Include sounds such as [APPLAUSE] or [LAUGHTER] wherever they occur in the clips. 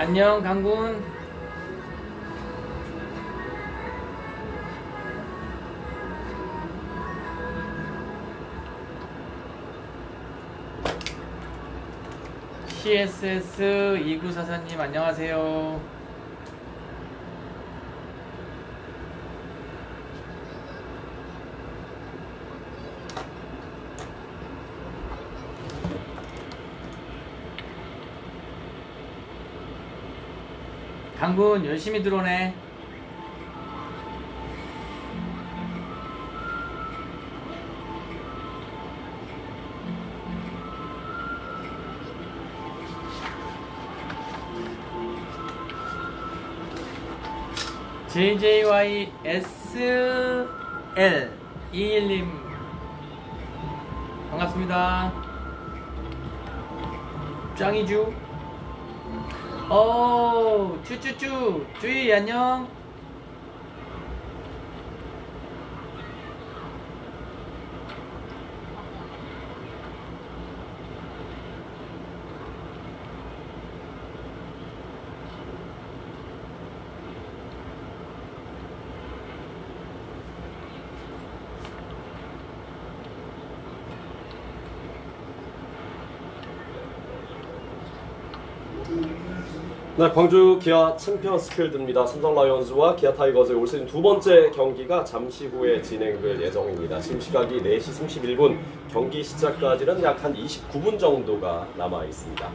안녕 강군. CSS 2944님 안녕하세요 강군 열심히 들어오네 JJYSL 21님 반갑습니다. 짱이주 오 쭈쭈쭈. 주희 안녕 네, 광주 기아 챔피언스 필드입니다. 삼성 라이온즈와 기아 타이거즈의 올 시즌 두 번째 경기가 잠시 후에 진행될 예정입니다. 지금 시각이 4시 31분, 경기 시작까지는 약 한 29분 정도가 남아 있습니다.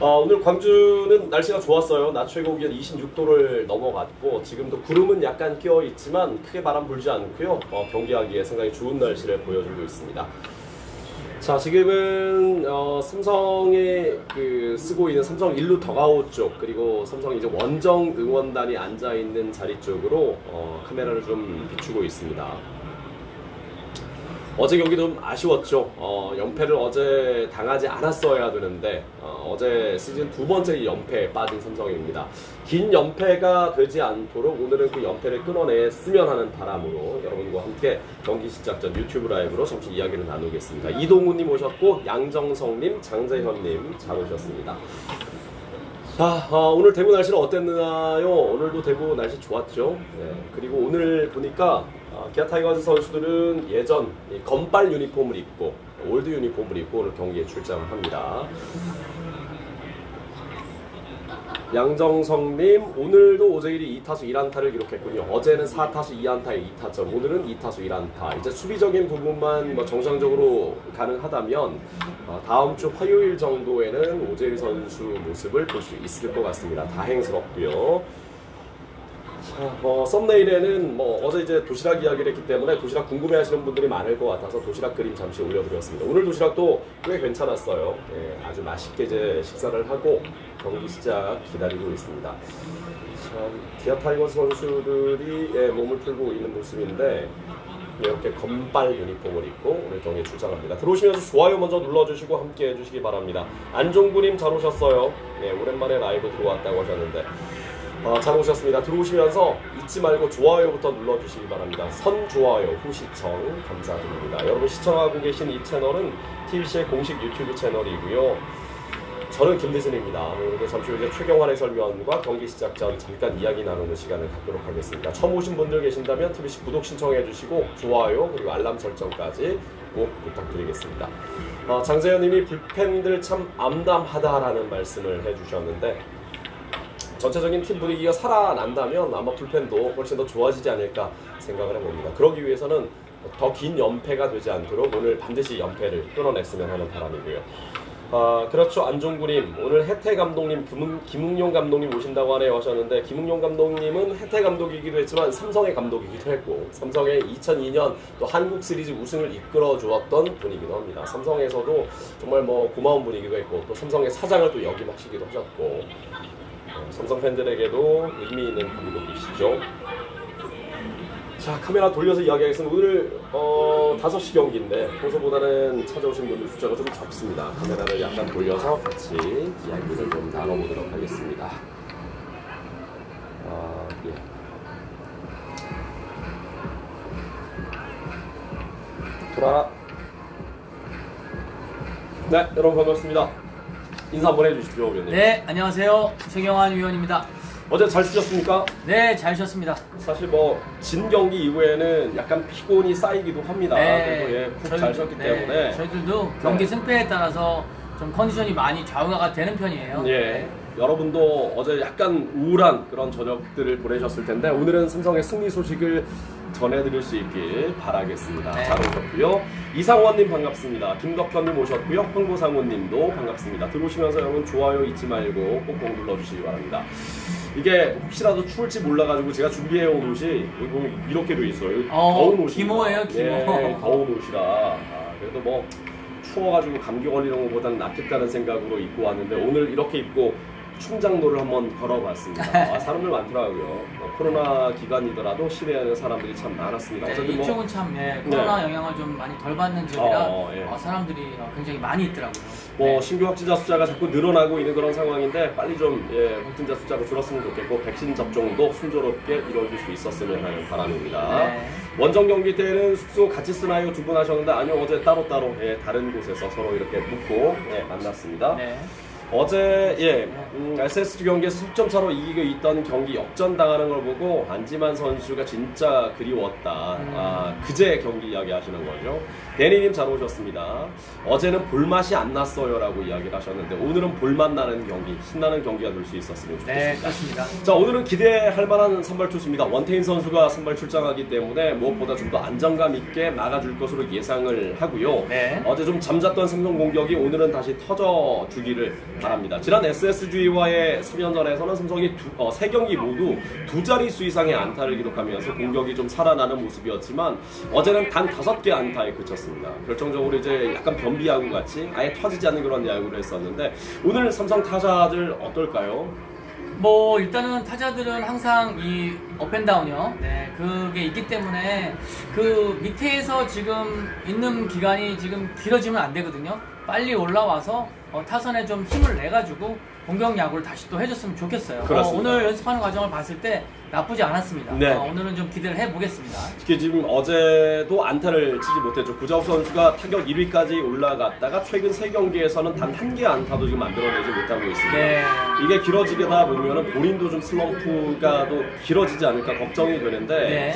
어, 오늘 광주는 날씨가 좋았어요. 낮 최고 기온 26도를 넘어갔고 지금도 구름은 약간 끼어 있지만 크게 바람 불지 않고요. 어, 경기하기에 상당히 좋은 날씨를 보여주고 있습니다. 자 지금은 어, 삼성에 그 쓰고 있는 삼성 일루 덕아웃 쪽 그리고 삼성 이제 원정 응원단이 앉아 있는 자리 쪽으로 어, 카메라를 좀 비추고 있습니다. 어제 경기 좀 아쉬웠죠. 어, 연패를 어제 당하지 않았어야 되는데 어, 제 시즌 두 번째 연패에 빠진 삼성입니다. 긴 연패가 되지 않도록 오늘은 그 연패를 끊어냈으면 하는 바람으로 여러분과 함께 경기 시작 전 유튜브 라이브로 잠시 이야기를 나누겠습니다. 이동훈님 오셨고 양정성님, 장재현님 잘 오셨습니다. 자, 어, 오늘 대구 날씨는 어땠나요? 오늘도 대구 날씨 좋았죠. 네, 그리고 오늘 보니까 어, 기아 타이거즈 선수들은 예전 이 건빨 유니폼을 입고 올드 유니폼을 입고 오늘 경기에 출장을 합니다. 양정성님 오늘도 오재일이 2타수 1안타를 기록했군요. 어제는 4타수 2안타에 2타점, 오늘은 2타수 1안타. 이제 수비적인 부분만 뭐 정상적으로 가능하다면 어, 다음 주 화요일 정도에는 오재일 선수 모습을 볼 수 있을 것 같습니다. 다행스럽고요. 자, 어, 썸네일에는 뭐 어제 이제 도시락 이야기를 했기 때문에 도시락 궁금해 하시는 분들이 많을 것 같아서 도시락 그림 잠시 올려드렸습니다. 오늘 도시락도 꽤 괜찮았어요. 예, 아주 맛있게 이제 식사를 하고 경기 시작 기다리고 있습니다. 참 기아 타이거스 선수들이 예, 몸을 풀고 있는 모습인데 이렇게 건빨 유니폼을 입고 오늘 경기에 출장합니다. 들어오시면서 좋아요 먼저 눌러주시고 함께 해주시기 바랍니다. 안종구님 잘 오셨어요. 네, 오랜만에 라이브 들어왔다고 하셨는데 어, 잘 오셨습니다. 들어오시면서 잊지 말고 좋아요부터 눌러주시기 바랍니다. 선 좋아요, 후 시청 감사드립니다. 여러분 시청하고 계신 이 채널은 TBC의 공식 유튜브 채널이고요. 저는 김대진입니다. 오늘도 잠시 후 이제 최경환 해설위원과 경기 시작 전 잠깐 이야기 나누는 시간을 갖도록 하겠습니다. 처음 오신 분들 계신다면 TBC 구독 신청해 주시고 좋아요 그리고 알람 설정까지 꼭 부탁드리겠습니다. 어, 장재현님이 불펜들 참 암담하다라는 말씀을 해주셨는데 전체적인 팀 분위기가 살아난다면 아마 불펜도 훨씬 더 좋아지지 않을까 생각을 해봅니다. 그러기 위해서는 더 긴 연패가 되지 않도록 오늘 반드시 연패를 끊어냈으면 하는 바람이고요. 아, 그렇죠. 안종구님, 오늘 혜태 감독님, 김웅, 김웅용 감독님 오신다고 하네요 하셨는데, 김웅용 감독님은 혜태 감독이기도 했지만 삼성의 감독이기도 했고, 삼성의 2002년 또 한국 시리즈 우승을 이끌어 주었던 분이기도 합니다. 삼성에서도 정말 뭐 고마운 분이기도 했고, 또 삼성의 사장을 또 역임하시기도 하셨고, 어, 삼성 팬들에게도 의미 있는 감독이시죠. 자 카메라 돌려서 이야기하겠습니다. 오늘 어 5시 경기인데 평소보다는 찾아오신 분들 숫자가 좀 적습니다. 카메라를 약간 돌려서 같이 이야기를 좀 나눠보도록 하겠습니다. 아 예. 돌아라. 네 여러분 반갑습니다. 인사 한번 해주십시오 위원님. 네, 안녕하세요. 최경환 위원입니다. 어제 잘 쉬셨습니까? 네, 잘 쉬었습니다. 사실 뭐 진 경기 이후에는 약간 피곤이 쌓이기도 합니다. 그래도 예, 푹 저희- 잘 쉬었기 네, 때문에 저희들도 경기 네. 승패에 따라서 좀 컨디션이 많이 좌우가 되는 편이에요. 예. 여러분도 어제 약간 우울한 그런 저녁들을 보내셨을 텐데 오늘은 삼성의 승리 소식을 전해드릴 수 있길 바라겠습니다. 네. 잘 오셨고요. 이상원님 반갑습니다. 김덕현님 오셨고요. 황보상우님도 반갑습니다. 들어오시면서 여러분 좋아요 잊지 말고 꼭꼭 눌러주시기 바랍니다. 이게 혹시라도 추울지 몰라가지고 제가 준비해온 옷이 여기 보면 이렇게 돼 있어요. 어, 더운 옷이 기모예요, 기모. 예, 더운 옷이라 아, 그래도 뭐 추워가지고 감기 걸리는 것보다는 낫겠다는 생각으로 입고 왔는데 오늘 이렇게 입고 충장로를 한번 걸어봤습니다. [LAUGHS] 아, 사람들 많더라고요. 어, 코로나 기간이더라도 시내에는 사람들이 참 많았습니다. 네, 뭐 이쪽은 참 예, 코로나 영향을 좀 많이 덜 받는 지역이라 어, 예. 어, 사람들이 어, 굉장히 많이 있더라고요. 뭐 네. 신규 확진자 숫자가 자꾸 늘어나고 있는 그런 상황인데 빨리 좀 예, 확진자 숫자가 줄었으면 좋겠고 백신 접종도 순조롭게 이루어질 수 있었으면 하는 바람입니다. 네. 원정 경기 때는 숙소 같이 쓰나요 두 분 하셨는데 아니요 어제 따로 따로 예, 다른 곳에서 서로 이렇게 묵고 예, 만났습니다. 네. 어제 예 음, SSG 경기에서 석점 차로 이기고 있던 경기 역전 당하는 걸 보고 안지만 선수가 진짜 그리웠다. 음. 아 그제 경기 이야기 하시는 거죠. 데니님 잘 오셨습니다. 어제는 볼맛이 안 났어요라고 이야기를 하셨는데 오늘은 볼맛 나는 경기, 신나는 경기가 될 수 있었으면 네, 좋겠습니다. 그렇습니다. 자 오늘은 기대할 만한 선발 투수입니다. 원태인 선수가 선발 출장하기 때문에 무엇보다 좀 더 안정감 있게 막아줄 것으로 예상을 하고요. 네. 어제 좀 잠잤던 삼성 공격이 오늘은 다시 터져 주기를 바랍니다. 지난 SSG와의 3연전에서는 삼성이 두, 어, 세 경기 모두 두 자릿수 이상의 안타를 기록하면서 공격이 좀 살아나는 모습이었지만 어제는 단 다섯 개 안타에 그쳤습니다. 결정적으로 이제 약간 변비야구 같이 아예 터지지 않는 그런 야구를 했었는데 오늘 삼성 타자들 어떨까요? 뭐 일단은 타자들은 항상 이 업앤다운이요. 네, 그게 있기 때문에 그 밑에서 지금 있는 기간이 지금 길어지면 안 되거든요. 빨리 올라와서 어, 타선에 좀 힘을 내 가지고 공격 야구를 다시 또 해줬으면 좋겠어요. 어, 그렇습니다. 오늘 연습하는 과정을 봤을 때 나쁘지 않았습니다. 네. 어, 오늘은 좀 기대를 해보겠습니다. 특히 지금 어제도 안타를 치지 못했죠. 구자욱 선수가 타격 1위까지 올라갔다가 최근 세 경기에서는 단 한 개 안타도 지금 만들어내지 못하고 있습니다. 네. 이게 길어지게다 보면은 본인도 좀 슬럼프가 또 길어지지 않을까 걱정이 되는데 네.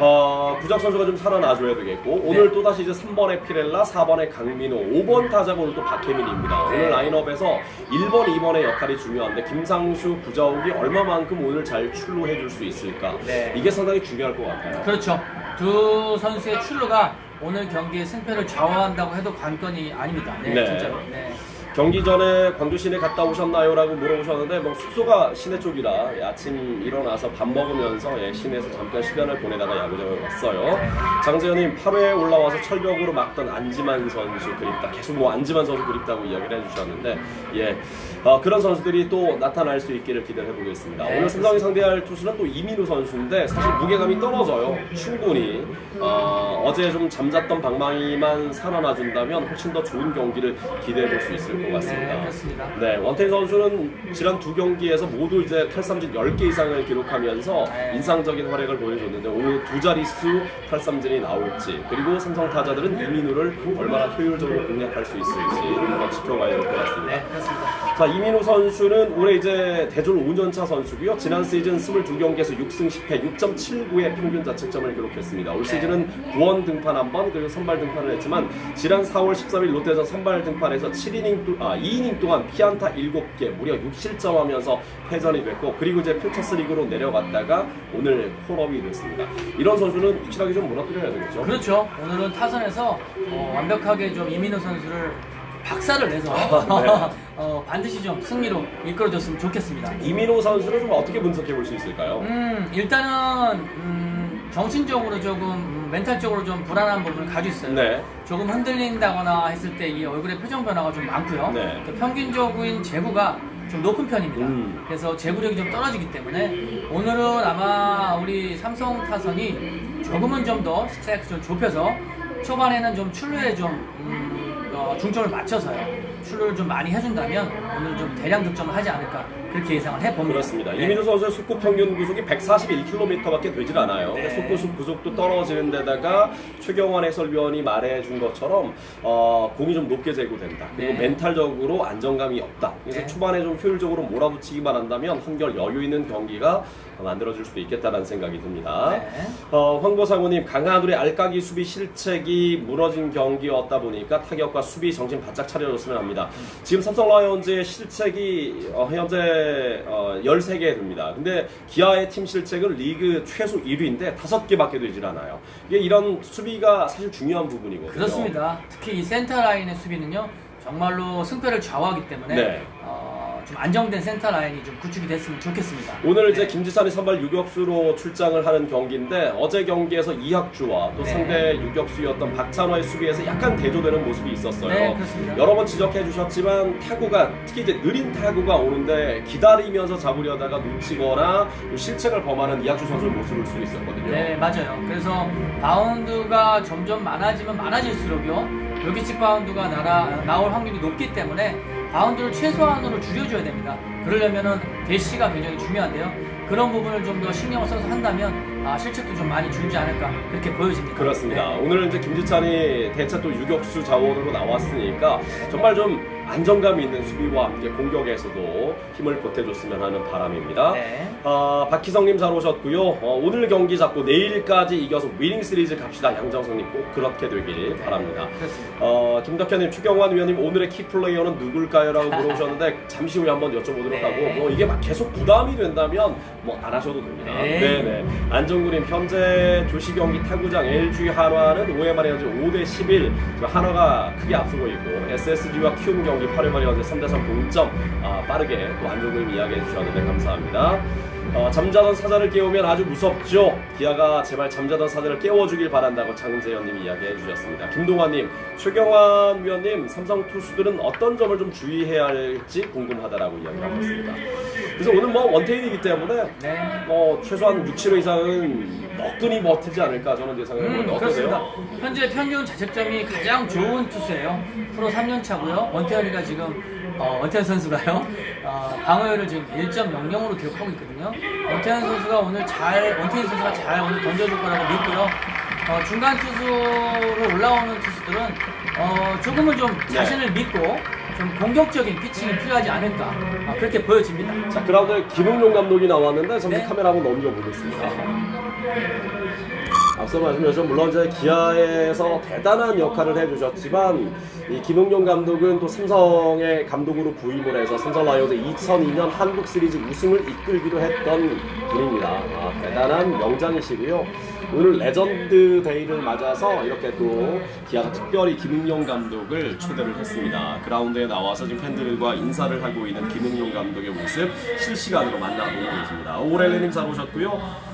어, 구작 선수가 좀 살아나줘야 되겠고 오늘 또 다시 이제 3번에 피렐라, 4번에 강민호, 5번 타자가 오늘 또 박혜민입니다. 네. 오늘 라인업에서 1번, 2번의 역할이 중요한데 김상슈, 구자욱이 얼마만큼 오늘 잘 출루해 줄 수 있을까? 네. 이게 상당히 중요할 것 같아요. 그렇죠. 두 선수의 출루가 오늘 경기의 승패를 좌우한다고 해도 관건이 아닙니다. 네, 네. 진짜로. 네. 경기 전에 광주 시내 갔다 오셨나요? 라고 물어보셨는데 뭐 숙소가 시내 쪽이라 예, 아침 일어나서 밥 먹으면서 예, 시내에서 잠깐 시간을 보내다가 야구장에 왔어요. 장재현님 8회에 올라와서 철벽으로 막던 안지만 선수 그립다. 계속 뭐 안지만 선수 그립다고 이야기를 해주셨는데 예 어, 그런 선수들이 또 나타날 수 있기를 기대해 보겠습니다. 네, 오늘 삼성이 상대할 투수는 또 이민우 선수인데 사실 무게감이 떨어져요. 충분히 어, 제좀 잠잤던 방망이만 살아나 준다면 훨씬 더 좋은 경기를 기대해 볼 수 있을 것 같습니다. 네, 그렇습니다. 네, 원태인 선수는 지난 두 경기에서 모두 이제 탈삼진 10개 이상을 기록하면서 네. 인상적인 활약을 보여줬는데 오늘 두 자릿수 탈삼진이 나올지 그리고 삼성 타자들은 이민우를 얼마나 효율적으로 공략할 수 있을지 한번 지켜봐야 될 것 같습니다. 네, 그렇습니다. 자, 이민우 선수는 올해 이제 대졸 5년차 선수고요. 지난 시즌 22경기에서 6승 10패 6.79의 평균 자책점을 기록했습니다. 올 네. 시즌은 구원 등판 한 번, 그리고 선발 등판을 했지만 지난 4월 13일 롯데전 선발 등판에서 7이닝 도, 아, 2이닝 동안 피안타 7개, 무려 6실점 하면서 패전이 됐고 그리고 이제 퓨처스 리그로 내려갔다가 오늘 콜업이 됐습니다. 이런 선수는 확실하게 좀 무너뜨려야 되겠죠. 그렇죠. 오늘은 타선에서 어, 완벽하게 좀 이민호 선수를 박살을 내서 네. [LAUGHS] 어, 반드시 좀 승리로 이끌어줬으면 좋겠습니다. 이민호 선수를 좀 어떻게 분석해 볼 수 있을까요? 음, 일단은 음, 정신적으로 조금 음, 멘탈적으로 좀 불안한 부분을 가지고 있어요. 네. 조금 흔들린다거나 했을 때 이 얼굴의 표정 변화가 좀 많고요. 네. 또 평균적인 제구가 좀 높은 편입니다. 음. 그래서 제구력이 좀 떨어지기 때문에 오늘은 아마 우리 삼성 타선이 조금은 좀 더 스트라이크 좀 좁혀서 초반에는 좀 출루에 좀 음, 어, 중점을 맞춰서요. 출루를 좀 많이 해준다면 오늘 좀 대량 득점을 하지 않을까 그렇게 예상을 해봅니다. 그렇습니다. 네. 이민우 선수의 속구 평균 구속이 141km밖에 되질 않아요. 네. 속구 수- 구속도 떨어지는 데다가 최경환 해설위원이 말해준 것처럼 어, 공이 좀 높게 제구된다. 그리고 네. 멘탈적으로 안정감이 없다. 그래서 네. 초반에 좀 효율적으로 몰아붙이기만 한다면 한결 여유 있는 경기가 만들어질 수도 있겠다는 생각이 듭니다. 네. 어, 황보상우님 강한울의 알까기 수비 실책이 무너진 경기였다 보니까 타격과 수비 정신 바짝 차려줬으면 합니다. 지금 삼성 라이온즈의 실책이 어, 현재 어, 13개 됩니다. 근데 기아의 팀 실책은 리그 최소 1위인데 5개밖에 되질 않아요. 이게 이런 수비가 사실 중요한 부분이거든요. 그렇습니다. 특히 이 센터 라인의 수비는요, 정말로 승패를 좌우하기 때문에 네. 어, 좀 안정된 센터 라인이 좀 구축이 됐으면 좋겠습니다. 오늘 이제 네. 김지산이 선발 유격수로 출장을 하는 경기인데 어제 경기에서 이학주와 또 네. 상대 유격수였던 박찬호의 수비에서 약간 대조되는 모습이 있었어요. 네, 그렇습니다. 여러 번 지적해 주셨지만 타구가 특히 이제 느린 타구가 오는데 기다리면서 잡으려다가 놓치거나 또 실책을 범하는 이학주 선수를 못쓸수 있었거든요. 네, 맞아요. 그래서 바운드가 점점 많아지면 많아질수록요, 여기직 바운드가 날아, 나올 확률이 높기 때문에 바운드를 최소한으로 줄여줘야 됩니다. 그러려면은 대시가 굉장히 중요한데요. 그런 부분을 좀 더 신경을 써서 한다면 아, 실책도 좀 많이 줄지 않을까 그렇게 보여집니다. 그렇습니다. 네. 오늘 이제 김지찬이 대체 또 유격수 자원으로 나왔으니까 정말 좀 안정감 있는 수비와 함께 공격에서도 힘을 보태줬으면 하는 바람입니다. 네. 아, 박희성님 잘 오셨고요. 어, 오늘 경기 잡고 내일까지 이겨서 위닝 시리즈 갑시다. 양정성님 꼭 그렇게 되길 바랍니다. 그렇습니다. 어, 김덕현님, 추경환 위원님 오늘의 키 플레이어는 누굴까요? 라고 [LAUGHS] 물어보셨는데 잠시 후에 한번 여쭤보도록 네. 하고 뭐 이게 막 계속 부담이 된다면 뭐 안 하셔도 됩니다. 네. 네네. 안정구님 현재 조시 경기 타구장 LG 한화는 5회 말에 현재 5대 11 지금 한화가 크게 앞서고 있고 SSG와 키움 경기 8회 말에 현재 3대 3 동점 아, 빠르게 또 안정구님 이야기해 주셨는데 감사합니다. 어, 잠자던 사자를 깨우면 아주 무섭죠. 기아가 제발 잠자던 사자를 깨워주길 바란다고 장재현님이 이야기해 주셨습니다. 김동환님, 최경환 위원님, 삼성 투수들은 어떤 점을 좀 주의해야 할지 궁금하다라고 이야기하셨습니다. 그래서 오늘 뭐 원태인이기 때문에 네. 뭐 최소한 6, 7회 이상은 너끈히 버티지 않을까 저는 예상을 해보는데 음, 그렇습니다. 어떠세요? 현재 평균 자책점이 가장 좋은 투수예요. 프로 3년 차고요. 원태현이가 지금 어, 원태현 선수가요. 어, 방어율을 지금 1.00으로 기록하고 있거든요. 원태현 선수가 오늘 잘 원태현 선수가 잘 오늘 던져줄 거라고 믿고요. 어, 중간 투수로 올라오는 투수들은 어, 조금은 좀 네. 자신을 믿고 좀 공격적인 피칭이 필요하지 않을까 아, 그렇게 보여집니다. 자 그라운드에 김웅용 감독이 나왔는데 잠시 네. 카메라 한번 넘겨보겠습니다. 앞서 말씀드렸죠. 물론 이제 기아에서 대단한 역할을 해주셨지만 이 김웅용 감독은 또 삼성의 감독으로 부임을 해서 삼성 라이온즈 2002년 한국 시리즈 우승을 이끌기도 했던 분입니다. 아, 대단한 명장이시고요. 오늘 레전드 데이를 맞아서 이렇게 또 기아가 특별히 김웅용 감독을 초대를 했습니다. 그라운드에 나와서 지금 팬들과 인사를 하고 있는 김웅용 감독의 모습 실시간으로 만나보고 계십니다. 오렐레님 잘 오셨고요.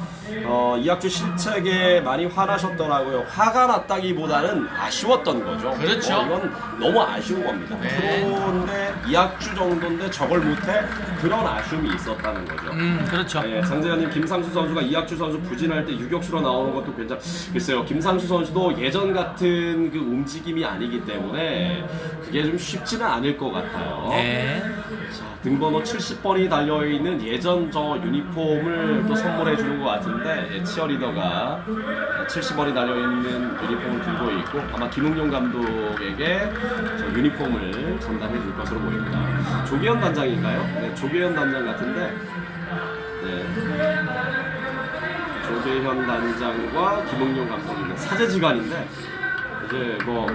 어, 이학주 실책에 많이 화나셨더라고요. 화가 났다기보다는 아쉬웠던 거죠. 그렇죠. 어, 이건 너무 아쉬운 겁니다. 네. 프로인데 이학주 정도인데 저걸 못해 그런 아쉬움이 있었다는 거죠. 음, 그렇죠. 예, 장재현님 김상수 선수가 이학주 선수 부진할 때 유격수로 나오는 것도 괜찮. 글쎄요, 김상수 선수도 예전 같은 그 움직임이 아니기 때문에 그게 좀 쉽지는 않을 것 같아요. 네. 자, 등번호 70번이 달려있는 예전 저 유니폼을 또 선물해 주는 것 같은데 예, 치어리더가 70번이 달려있는 유니폼을 들고 있고 아마 김웅용 감독에게 저 유니폼을 전달해 줄 것으로 보입니다. 조계현 단장인가요? 네, 조계현 단장 같은데 네. 조계현 단장과 김웅용 감독이 사제지간인데 이제 뭐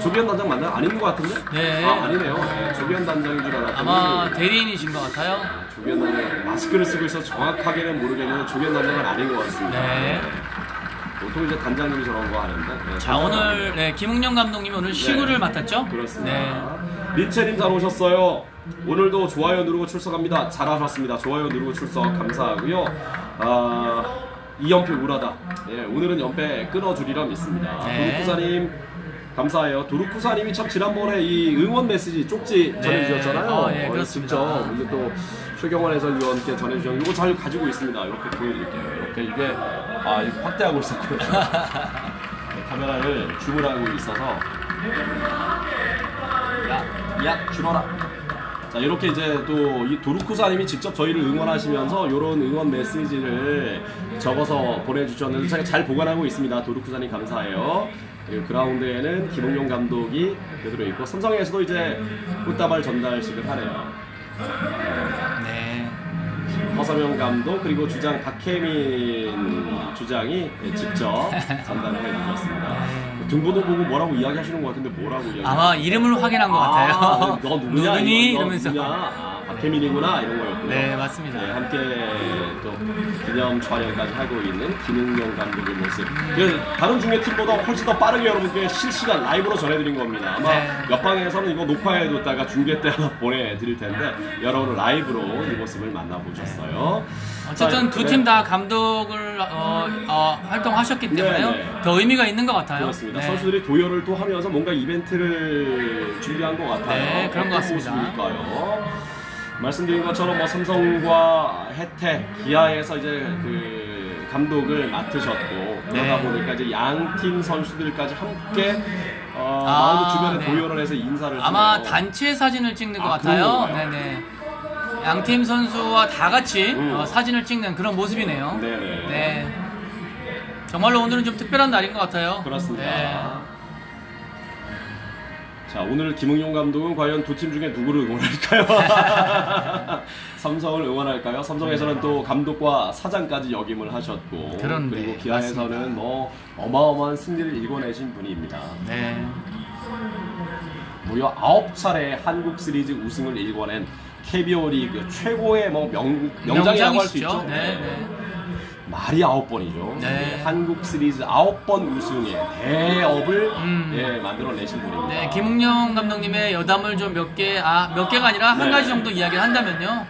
조계현 단장 맞나요? 아닌 것 같은데? 네. 아, 아니네요. 네, 조계현 단장인 줄 알았더니 아마 대리인이신 것 같아요. 조계현 단장 마스크를 쓰고 있어 정확하게는 모르겠는데 조계현 단장은 아닌 것 같습니다. 네. 보통 이제 단장님이 저런 거 하는데. 네, 자 오늘 네, 김웅영 감독님이 오늘 시구를 맡았죠? 그렇습니다. 네. 민채님 잘 오셨어요. 오늘도 좋아요 누르고 출석합니다. 잘하셨습니다. 좋아요 누르고 출석 감사하고요. 아, 이 연패 우라다. 예, 오늘은 연패 끊어주리라 믿습니다. 네. 도리쿠사님 감사해요. 도루쿠사님이 참 지난번에 이 응원 메시지 쪽지 네. 전해주셨잖아요. 어, 예, 어, 그렇습니다. 직접 이제 또 최경환 해설위원께 전해주셨는데 이거 잘 가지고 있습니다. 이렇게 보여드릴게요. 이렇게 이게 아 이거 확대하고 있었고요. 네, [LAUGHS] 카메라를 주문하고 있어서 야, 야, 줄어라. 자, 이렇게 이제 또 이 도루쿠사님이 직접 저희를 응원하시면서 이런 응원 메시지를 적어서 보내주셨는데 제가 잘 보관하고 있습니다. 도루쿠사님 감사해요. 그리고 그라운드에는 김웅용 감독이 그대로 있고 삼성에서도 이제 꽃다발 전달식을 하네요. 네. 허서명 감독 그리고 주장 박혜민 주장이 직접 전달을 해주셨습니다. 등번호 보고 뭐라고 이야기하시는 것 같은데 뭐라고 이야기? 아마 이름을 확인한 것 같아요. 아, 너 누구냐? 누구니? 이러면서. 누구냐? 아, 박혜민이구나 이런 거였고요. 네, 맞습니다. 네, 함께 또 기념 촬영까지 하고 있는 김은경 감독의 모습. 그 다른 중계 팀보다 훨씬 더 빠르게 여러분께 실시간 라이브로 전해드린 겁니다. 아마 네. 옆방에서는 이거 녹화해뒀다가 중계 때 하나 보내드릴 텐데 여러분 라이브로 이 모습을 만나보셨어요. 어쨌든 자, 두 네. 팀다 감독을 어, 어, 활동하셨기 때문에요. 네, 네. 더 의미가 있는 것 같아요. 그렇습니다. 네. 선수들이 도열을 또 하면서 뭔가 이벤트를 준비한 것 같아요. 네, 그런 것 같습니다. 모습일까요? 말씀드린 것처럼 뭐 삼성과 혜태, 기아에서 이제 그 감독을 맡으셨고 그러다 네. 보니까 이제 양팀 선수들까지 함께 어, 아, 마운드 주변에 네. 도열을 해서 인사를 아마 하네요. 단체 사진을 찍는 것 아, 같아요. 건가요? 네네. 양팀 선수와 다 같이 음. 어, 사진을 찍는 그런 모습이네요. 네네. 네. 정말로 오늘은 좀 특별한 날인 것 같아요. 그렇습니다. 네. 자 오늘 김응용 감독은 과연 두 팀 중에 누구를 응원할까요? [LAUGHS] 삼성을 응원할까요? 삼성에서는 또 감독과 사장까지 역임을 하셨고 그런데, 그리고 기아에서는 맞습니다. 뭐 어마어마한 승리를 일궈내신 분입니다. 네. 무려 9차례 한국 시리즈 우승을 일궈낸 KBO 리그 최고의 뭐 명, 명장이라고 할 수. 있죠. 네, 네. 말이 아홉 번이죠. 네. 한국 시리즈 아홉 번 우승의 대업을 음. 예, 만들어내신 분입니다. 네, 김웅영 감독님의 여담을 좀 몇 개, 아, 몇 개가 아니라 한 네. 가지 정도 이야기를 한다면요.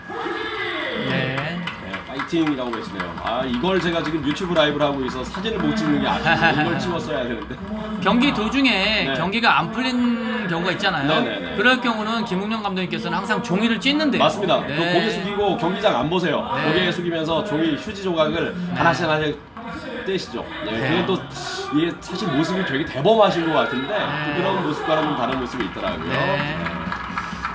네. 네, 파이팅이라고 계시네요. 아 이걸 제가 지금 유튜브 라이브를 하고 있어 사진을 못 찍는 게 아쉽네요. [LAUGHS] 이걸 찍었어야 되는데. 경기 도중에 네. 경기가 안 풀린 경우가 있잖아요. 네네네. 그럴 경우는 김웅영 감독님께서는 항상 종이를 찢는데요. 맞습니다. 네. 그 고개 숙이고 경기장 안 보세요. 네. 고개 숙이면서 종이 휴지 조각을 하나씩 하나씩 떼시죠. 네, 네. 그게 또 이게 사실 모습이 되게 대범하신 것 같은데 네. 또 그런 모습과는 좀 다른 모습이 있더라고요. 네.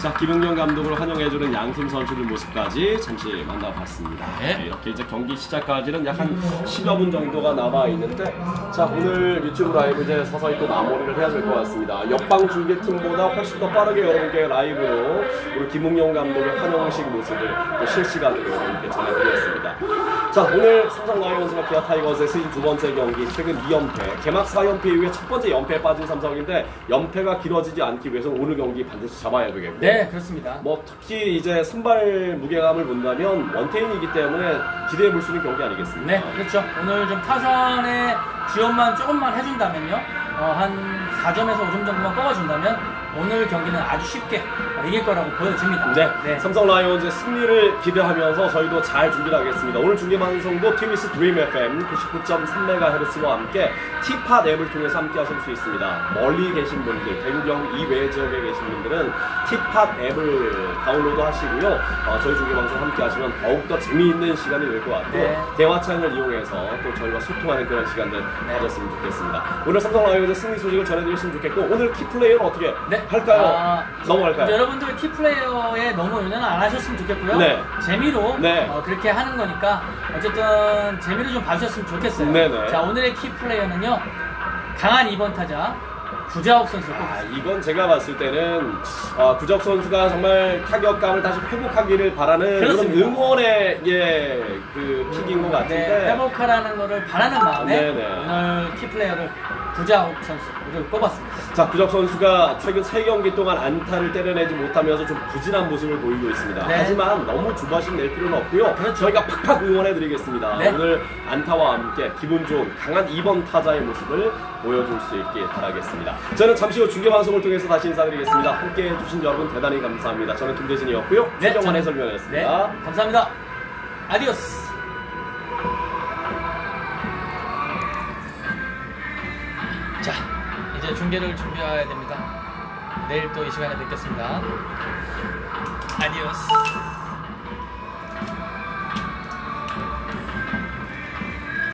자, 김은경 감독을 환영해주는 양팀 선수들 모습까지 잠시 만나봤습니다. 네. 네, 이렇게 이제 경기 시작까지는 약 한 10여 분 정도가 남아 있는데, 자, 오늘 유튜브 라이브 이제 서서히 또 마무리를 해야 될 것 같습니다. 옆방 중계팀보다 훨씬 더 빠르게 여러분께 라이브로 우리 김웅영 감독의 환영식 모습을 또 실시간으로 여러분께 전해드리겠습니다. 자, 오늘 삼성 라이온즈와 기아 타이거즈의 시즌 두 번째 경기, 최근 2연패, 개막 4연패 이후에 첫 번째 연패에 빠진 삼성인데, 연패가 길어지지 않기 위해서는 오늘 경기 반드시 잡아야 되겠고, 네, 그렇습니다. 뭐 특히 이제 선발 무게감을 본다면 원태인이기 때문에 기대해 볼 수 있는 경기 아니겠습니까? 네, 그렇죠. 오늘 좀 타선의 지원만 조금만 해준다면요. 어, 한 4점에서 5점 정도만 뽑아준다면 오늘 경기는 아주 쉽게 어, 이길 거라고 보여집니다. 네, 삼성 라이온즈의 승리를 기대하면서 저희도 잘 준비를 하겠습니다. 오늘 중계 방송도 TBS 드림 FM 99.3MHz와 함께 티팟 앱을 통해서 함께 하실 수 있습니다. 멀리 계신 분들, 대구 경북 이외 지역에 계신 분들은 티팟 앱을 다운로드 하시고요. 어, 저희 중계 방송 함께 하시면 더욱더 재미있는 시간이 될 것 같고 네. 대화창을 이용해서 또 저희와 소통하는 그런 시간들 가졌으면 좋겠습니다. 오늘 삼성 라이온즈 승리 소식을 전해드렸으면 좋겠고 오늘 키플레이어는 어떻게 네. 할까요? 아, 넘어갈까요? 여러분들 키플레이어에 너무 연연은 안 하셨으면 좋겠고요. 네. 재미로 네. 어, 그렇게 하는 거니까 어쨌든 재미로 좀 봐주셨으면 좋겠어요. 네네. 자 오늘의 키플레이어는요 강한 2번 타자 구자욱 선수 꼭 아, 이건 제가 봤을 때는 어, 구적 선수가 정말 타격감을 다시 회복하기를 바라는 그런. 응원의 예, 그 픽인 것 같은데 네, 회복하라는 거를 바라는 마음에 네네. 오늘 키플레이어를 구자욱 선수를 뽑았습니다. 자 구적 선수가 최근 세 경기 동안 안타를 때려내지 못하면서 좀 부진한 모습을 보이고 있습니다. 네. 하지만 너무 주바심 낼 필요는 없고요. 그렇죠. 저희가 팍팍 응원해드리겠습니다. 네. 오늘 안타와 함께 기분 좋은 강한 2번 타자의 모습을 보여줄 수 있길 바라겠습니다. 저는 잠시 후 중계 방송을 통해서 다시 인사드리겠습니다. 함께 해주신 여러분 대단히 감사합니다. 저는 김대진이었고요. 최정환 저는- 해설위원이었습니다. 네, 감사합니다. 아디오스. 이제 중계를 준비해야 됩니다. 내일 또 이 시간에 뵙겠습니다. 아디오스.